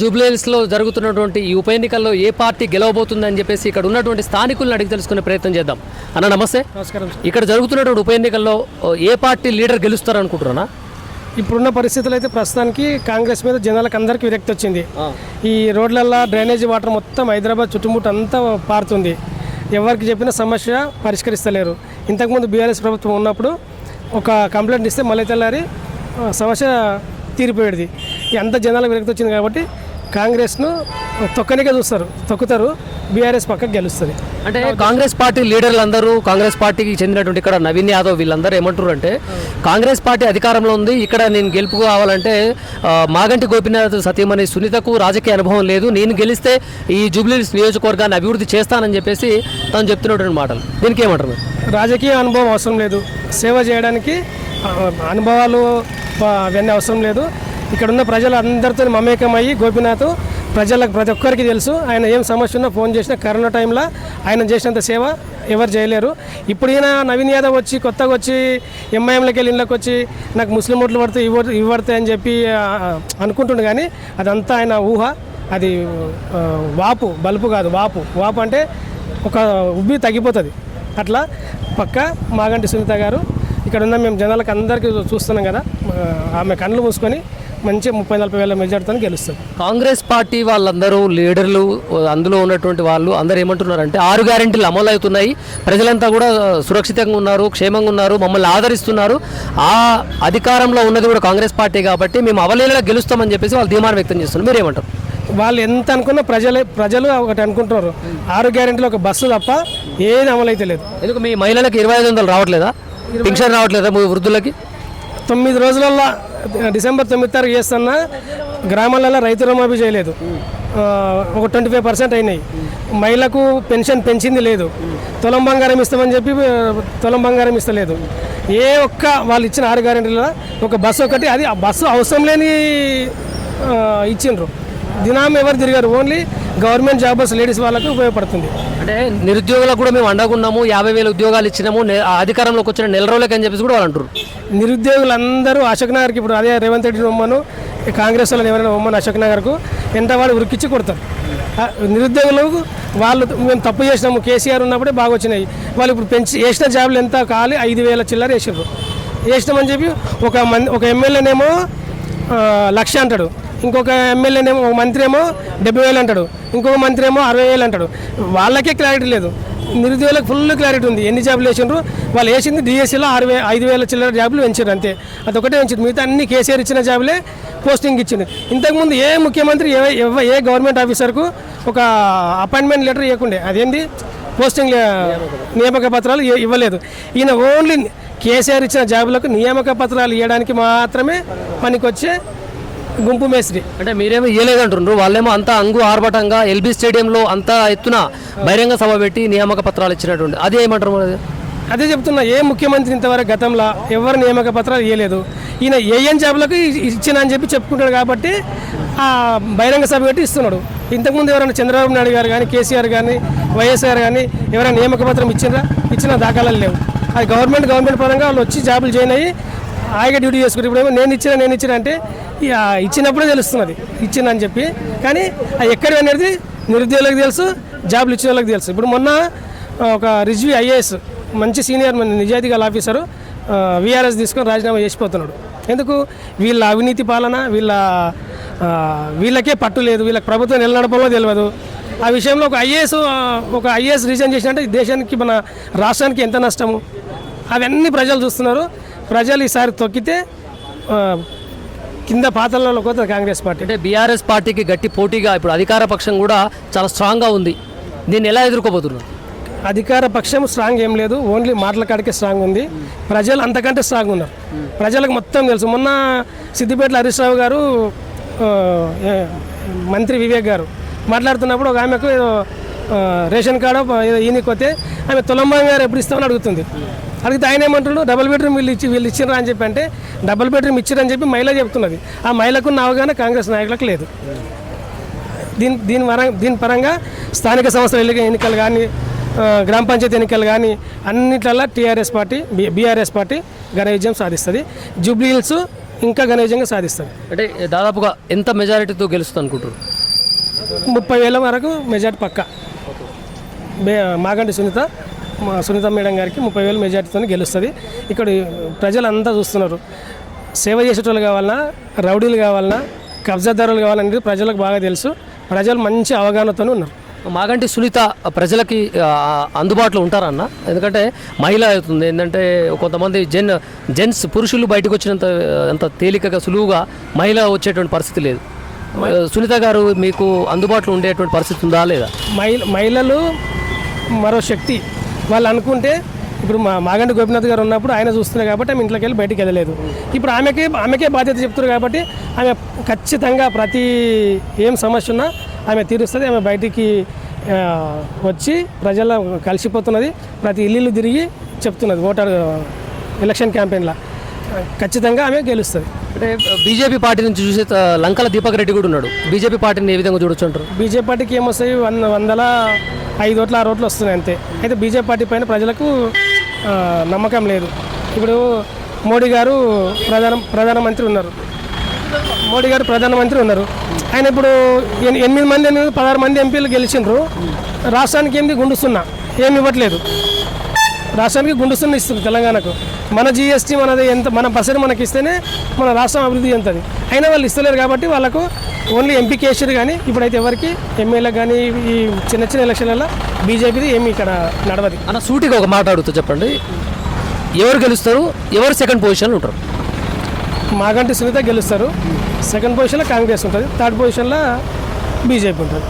జూబ్లీహిల్స్లో జరుగుతున్నటువంటి ఈ ఉప ఎన్నికల్లో ఏ పార్టీ గెలవబోతుందని చెప్పేసి ఇక్కడ ఉన్నటువంటి స్థానికులను అడిగి తెలుసుకునే ప్రయత్నం చేద్దాం. అన్న నమస్తే. నమస్కారం ఇక్కడ జరుగుతున్నటువంటి ఉప ఎన్నికల్లో ఏ పార్టీ లీడర్ గెలుస్తారు అనుకుంటున్నా ఇప్పుడున్న పరిస్థితులు అయితే ప్రస్తుతానికి కాంగ్రెస్ మీద జనాలకు అందరికీ విరక్తి వచ్చింది. ఈ రోడ్లల్లో డ్రైనేజీ వాటర్ మొత్తం హైదరాబాద్ చుట్టుముట్టు అంతా పారుతుంది. ఎవరికి చెప్పిన సమస్య పరిష్కరిస్తలేరు. ఇంతకుముందు బీఆర్ఎస్ ప్రభుత్వం ఉన్నప్పుడు ఒక కంప్లైంట్ ఇస్తే మళ్ళీ తెల్లారి సమస్య తీరిపోయేది. ఈ అంత జనాలకు విరక్తి వచ్చింది కాబట్టి కాంగ్రెస్ను తొక్కనికే చూస్తారు తొక్కుతారు. బీఆర్ఎస్ పక్కకు గెలుస్తుంది. అంటే కాంగ్రెస్ పార్టీ లీడర్లు అందరూ కాంగ్రెస్ పార్టీకి చెందినటువంటి ఇక్కడ నవీన్ యాదవ్ వీళ్ళందరూ ఏమంటారు అంటే కాంగ్రెస్ పార్టీ అధికారంలో ఉంది ఇక్కడ నేను గెలుపు కావాలంటే మాగంటి గోపినాథ్ సతీమణి సునీతకు రాజకీయ అనుభవం లేదు నేను గెలిస్తే ఈ జూబ్లీహిల్స్ నియోజకవర్గాన్ని అభివృద్ధి చేస్తానని చెప్పేసి తను చెప్తున్నటువంటి మాటలు. దీనికి ఏమంటారు? రాజకీయ అనుభవం అవసరం లేదు. సేవ చేయడానికి అనుభవాలు అవన్నీ అవసరం లేదు. ఇక్కడ ఉన్న ప్రజలు అందరితో మమేకమయ్యి గోపీనాథ్ ప్రజలకు ప్రతి ఒక్కరికి తెలుసు. ఆయన ఏం సమస్య ఉన్నా ఫోన్ చేసినా కరోనా టైంలో ఆయన చేసినంత సేవ ఎవరు చేయలేరు. ఇప్పుడు ఈయన నవీన్ యాదవ్ వచ్చి కొత్తగా వచ్చి ఎంఐఎంలోకి వెళ్ళి ఇళ్ళకి వచ్చి నాకు ముస్లిం ఓట్లు పడితే ఇవ్వ ఇవ్వడతాయి అని చెప్పి అనుకుంటుండే అనుకుంటుండు కానీ అదంతా ఆయన ఊహ. అది వాపు బలుపు కాదు వాపు. వాపు అంటే ఒక ఉబ్బి తగ్గిపోతుంది. అట్లా పక్క మాగంటి సునీత గారు ఇక్కడ ఉన్న మేము జనాలకు అందరికీ చూస్తున్నాం కదా ఆమె కళ్ళు మూసుకొని మంచి ముప్పై నలభై వేల మెజార్టీతో గెలుస్తుంది కాంగ్రెస్ పార్టీ వాళ్ళందరూ లీడర్లు అందులో ఉన్నటువంటి వాళ్ళు అందరూ ఏమంటున్నారంటే ఆరు గ్యారెంటీలు అమలు అవుతున్నాయి ప్రజలంతా కూడా సురక్షితంగా ఉన్నారు క్షేమంగా ఉన్నారు మమ్మల్ని ఆదరిస్తున్నారు. ఆ అధికారంలో ఉన్నది కూడా కాంగ్రెస్ పార్టీ కాబట్టి మేము అవలీలగా గెలుస్తామని చెప్పేసి వాళ్ళు ధీమానం వ్యక్తం చేస్తున్నారు. మీరు ఏమంటారు వాళ్ళు ఎంత అనుకున్నా ప్రజలే ప్రజలు ఒకటి అనుకుంటున్నారు. ఆరు గ్యారెంటీలో ఒక బస్సు తప్ప ఏది అమలైతే లేదు. ఎందుకు మీ మహిళలకు ఇరవై ఐదు వందలు రావట్లేదా? పింఛన్ రావట్లేదా మీ వృద్ధులకి? తొమ్మిది రోజులలో డిసెంబర్ తొమ్మిది తారీఖు చేస్తున్నా గ్రామాలలో రైతు రుణమాఫీ చేయలేదు. ఒక ట్వంటీ ఫైవ్ పర్సెంట్ అయినాయి. మహిళకు పెన్షన్ పెంచింది లేదు. తులం బంగారం ఇస్తామని చెప్పి తొలం తులం బంగారం ఇస్తలేదు. ఏ ఒక్క వాళ్ళు ఇచ్చిన ఆరు గ్యారెంటీలో ఒక బస్సు ఒకటి అది బస్సు అవసరం లేని ఇచ్చిండ్రు. దినాం ఎవరు తిరిగారు? ఓన్లీ గవర్నమెంట్ జాబర్స్ లేడీస్ వాళ్ళకి ఉపయోగపడుతుంది. అంటే నిరుద్యోగులకు కూడా మేము అండగున్నాము యాభై వేల ఉద్యోగాలు ఇచ్చినాము అధికారంలోకి వచ్చిన నెల రోజులకి అని చెప్పేసి కూడా వాళ్ళు అంటారు నిరుద్యోగులందరూ అశోక్ నగర్కి ఇప్పుడు అదే రేవంత్ రెడ్డి బొమ్మను కాంగ్రెస్ వాళ్ళని ఎవరైనా బొమ్మను అశోక్ నగర్కు ఎంత వాడు ఉరికిచ్చి కొడతారు. నిరుద్యోగులకు వాళ్ళు మేము తప్పు చేసినాము కేసీఆర్ ఉన్నప్పుడే బాగా వచ్చినాయి. వాళ్ళు ఇప్పుడు పెంచి వేసిన జాబులు ఎంత కాలి? ఐదు వేల చిల్లర వేసారు వేసినామని చెప్పి ఒక మంది ఒక ఎమ్మెల్యేనేమో లక్ష అంటాడు. ఇంకొక ఎమ్మెల్యేనేమో ఒక మంత్రి ఏమో డెబ్బై వేలు అంటాడు. ఇంకొక మంత్రి ఏమో అరవై వేలు అంటాడు. వాళ్ళకే క్లారిటీ లేదు. నిరుద్యోగులకు ఫుల్ క్లారిటీ ఉంది. ఎన్ని జాబులు వేసిండ్రు? వాళ్ళు వేసింది డిఎస్సీలో ఆరు వే ఐదు వేల చిల్లర జాబులు పెంచారు అంతే. అదొకటే పెంచారు. మిగతా అన్ని కేసీఆర్ ఇచ్చిన జాబులే పోస్టింగ్ ఇచ్చింది ఇంతకుముందు ఏ ముఖ్యమంత్రి ఏ ఏ గవర్నమెంట్ ఆఫీసర్కు ఒక అపాయింట్మెంట్ లెటర్ ఇవ్వకుండే అదేంది? పోస్టింగ్ నియామక పత్రాలు ఇవ్వలేదు. ఈయన ఓన్లీ కేసీఆర్ ఇచ్చిన జాబులకు నియామక పత్రాలు ఇవ్వడానికి మాత్రమే పనికొచ్చే గుంపు మేస్త్రి. అంటే మీరేమో ఇవ్వలేదంటున్నారు వాళ్ళేమో అంత అంగు ఆర్భటంగా ఎల్బీ స్టేడియంలో అంతా ఎత్తున బహిరంగ సభ పెట్టి నియామక పత్రాలు ఇచ్చినటువంటి అదే ఏమంటారు అది? అదే చెప్తున్నా ఏ ముఖ్యమంత్రి ఇంతవరకు గతంలో ఎవరు నియామక పత్రాలు ఇవ్వలేదు ఈయన ఏఎన్ జాబులకు ఇచ్చిన అని చెప్పి చెప్పుకుంటాడు కాబట్టి ఆ బహిరంగ సభ పెట్టి ఇస్తున్నాడు. ఇంతకుముందు ఎవరైనా చంద్రబాబు నాయుడు గారు కానీ కేసీఆర్ కానీ వైఎస్ఆర్ కానీ ఎవరైనా నియామక పత్రం ఇచ్చినా ఇచ్చిన దాఖలాలు లేవు. అది గవర్నమెంట్ గవర్నమెంట్ పరంగా వాళ్ళు వచ్చి జాబులు జాయిన్ అయ్యి హాయిగా డ్యూటీ చేసుకుంటే ఇప్పుడు నేను ఇచ్చిన నేను ఇచ్చిన అంటే ఇచ్చినప్పుడే తెలుస్తున్నది. ఇచ్చిందని చెప్పి. కానీ అది ఎక్కడ అనేది నిరుద్యోగులకు తెలుసు జాబ్లు ఇచ్చిన వాళ్ళకి తెలుసు. ఇప్పుడు మొన్న ఒక రిజ్వీ ఐఏఎస్ మంచి సీనియర్ మన నిజాయితీ గల ఆఫీసరు వీఆర్ఎస్ తీసుకొని రాజీనామా చేసిపోతున్నాడు. ఎందుకు? వీళ్ళ అవినీతి పాలన వీళ్ళ వీళ్ళకే పట్టు లేదు వీళ్ళకి ప్రభుత్వం నిలనడపంలో తెలియదు ఆ విషయంలో ఒక ఐఏఎస్ ఒక ఐఏఎస్ రీజన్ చేసినట్టే దేశానికి మన రాష్ట్రానికి ఎంత నష్టము? అవన్నీ ప్రజలు చూస్తున్నారు. ప్రజలు ఈసారి తొక్కితే కింద పాతలలో పోతుంది కాంగ్రెస్ పార్టీ. అంటే బీఆర్ఎస్ పార్టీకి గట్టి పోటీగా ఇప్పుడు అధికార పక్షం కూడా చాలా స్ట్రాంగ్గా ఉంది. దీన్ని ఎలా ఎదుర్కోబోతున్నారు? అధికార పక్షం స్ట్రాంగ్ ఏం లేదు ఓన్లీ మాటల కాడికే స్ట్రాంగ్ ఉంది. ప్రజలు అంతకంటే స్ట్రాంగ్ ఉన్నారు. ప్రజలకు మొత్తం తెలుసు. మొన్న సిద్దిపేటలో హరీష్ రావు గారు మంత్రి వివేక్ గారు మాట్లాడుతున్నప్పుడు ఒక ఆమెకు రేషన్ కార్డు ఈయనకొతే ఆమె తులంబాం గారు ఎప్పుడు ఇస్తామని అడుగుతుంది. అడిగితే ఆయన ఏమంటాడు డబుల్ బెడ్రూమ్ వీళ్ళు ఇచ్చి వీళ్ళు ఇచ్చిర్రా అని చెప్పి అంటే డబుల్ బెడ్రూమ్ ఇచ్చిరని చెప్పి మహిళ చెప్తున్నది. ఆ మహిళకు అవగాహన కాంగ్రెస్ నాయకులకు లేదు. దీని దీని వర దీని పరంగా స్థానిక సంస్థల ఎన్నిక- ఎన్నికలు కానీ గ్రామ పంచాయతీ ఎన్నికలు కానీ అన్నిట్లల్లో TRS party B BRS party ఘన విజయం సాధిస్తుంది. జూబ్లీ హిల్స్ ఇంకా ఘనవిజయంగా సాధిస్తుంది. అంటే దాదాపుగా ఎంత మెజారిటీతో గెలుస్తుంది అనుకుంటారు ముప్పై వేల వరకు మెజార్టీ పక్క. మాగంటి సునీత సునీత మేడం గారికి ముప్పై వేల మెజార్టీతో గెలుస్తుంది. ఇక్కడ ప్రజలంతా చూస్తున్నారు. సేవ చేసేటోళ్ళు కావాలన్నా రౌడీలు కావాలన్నా కబ్జాదారులు కావాలనేది ప్రజలకు బాగా తెలుసు. ప్రజలు మంచి అవగాహనతో ఉన్నారు. మాగంటి సునీత ప్రజలకి అందుబాటులో ఉంటారన్న? ఎందుకంటే మహిళ అవుతుంది. ఏంటంటే కొంతమంది జెన్ జెంట్స్ పురుషులు బయటకు వచ్చినంత అంత తేలికగా సులువుగా మహిళ వచ్చేటువంటి పరిస్థితి లేదు. సునీత గారు మీకు అందుబాటులో ఉండేటువంటి పరిస్థితి ఉందా లేదా? మహిళ మహిళలు మరో శక్తి. వాళ్ళు అనుకుంటే ఇప్పుడు మా మాగంటి గోపినాథ్ గారు ఉన్నప్పుడు ఆయన చూస్తున్నారు కాబట్టి ఆమె ఇంట్లోకి వెళ్ళి బయటికి వెళ్ళలేదు. ఇప్పుడు ఆమెకే ఆమెకే బాధ్యత చెప్తున్నారు కాబట్టి ఆమె ఖచ్చితంగా ప్రతి ఏం సమస్య ఉన్నా ఆమె తీరుస్తుంది ఆమె బయటికి వచ్చి ప్రజల కలిసిపోతున్నది ప్రతి ఇల్లు తిరిగి చెప్తున్నది ఓటర్ ఎలక్షన్ క్యాంపెయిన్లో. ఖచ్చితంగా ఆమె గెలుస్తుంది. అంటే బీజేపీ పార్టీ నుంచి చూసే లంకల దీపక్ రెడ్డి కూడా ఉన్నాడు. బీజేపీ పార్టీని ఏ విధంగా చూడొచ్చు అంటారు? బీజేపీ పార్టీకి ఏమొస్తాయి? వంద వందల ఐదు ఓట్ల ఆరు ఓట్లు వస్తున్నాయి అంతే. అయితే బీజేపీ పార్టీ పైన ప్రజలకు నమ్మకం లేదు. ఇప్పుడు మోడీ గారు ప్రధాన ప్రధానమంత్రి ఉన్నారు. మోడీ గారు ప్రధానమంత్రి ఉన్నారు. ఆయన ఇప్పుడు ఎనిమిది మంది ఎనిమిది పదహారు మంది ఎంపీలు గెలిచిండ్రు. రాష్ట్రానికి ఏంది? గుండుస్తున్నా ఏమి ఇవ్వట్లేదు. రాష్ట్రానికి గుండుస్తున్న ఇస్తుంది తెలంగాణకు. మన జిఎస్టీ మనది ఎంత మన పసరి మనకి ఇస్తేనే మన రాష్ట్రం అభివృద్ధి చెందుతుంది. అయినా వాళ్ళు ఇస్తలేరు కాబట్టి వాళ్ళకు ఓన్లీ ఎంపీ కేసీఆర్ కానీ ఇప్పుడైతే ఎవరికి ఎమ్మెల్యే కానీ ఈ చిన్న చిన్న ఎలక్షన్లలో బీజేపీది ఏమి ఇక్కడ నడవదు. అన్న సూటిగా ఒక మాట అడుగుతూ చెప్పండి. ఎవరు గెలుస్తారు? ఎవరు సెకండ్ పొజిషన్లో ఉంటారు? మాగంటి సునీత గెలుస్తారు. సెకండ్ పొజిషన్లో కాంగ్రెస్ ఉంటుంది. థర్డ్ పొజిషన్లో బీజేపీ ఉంటుంది.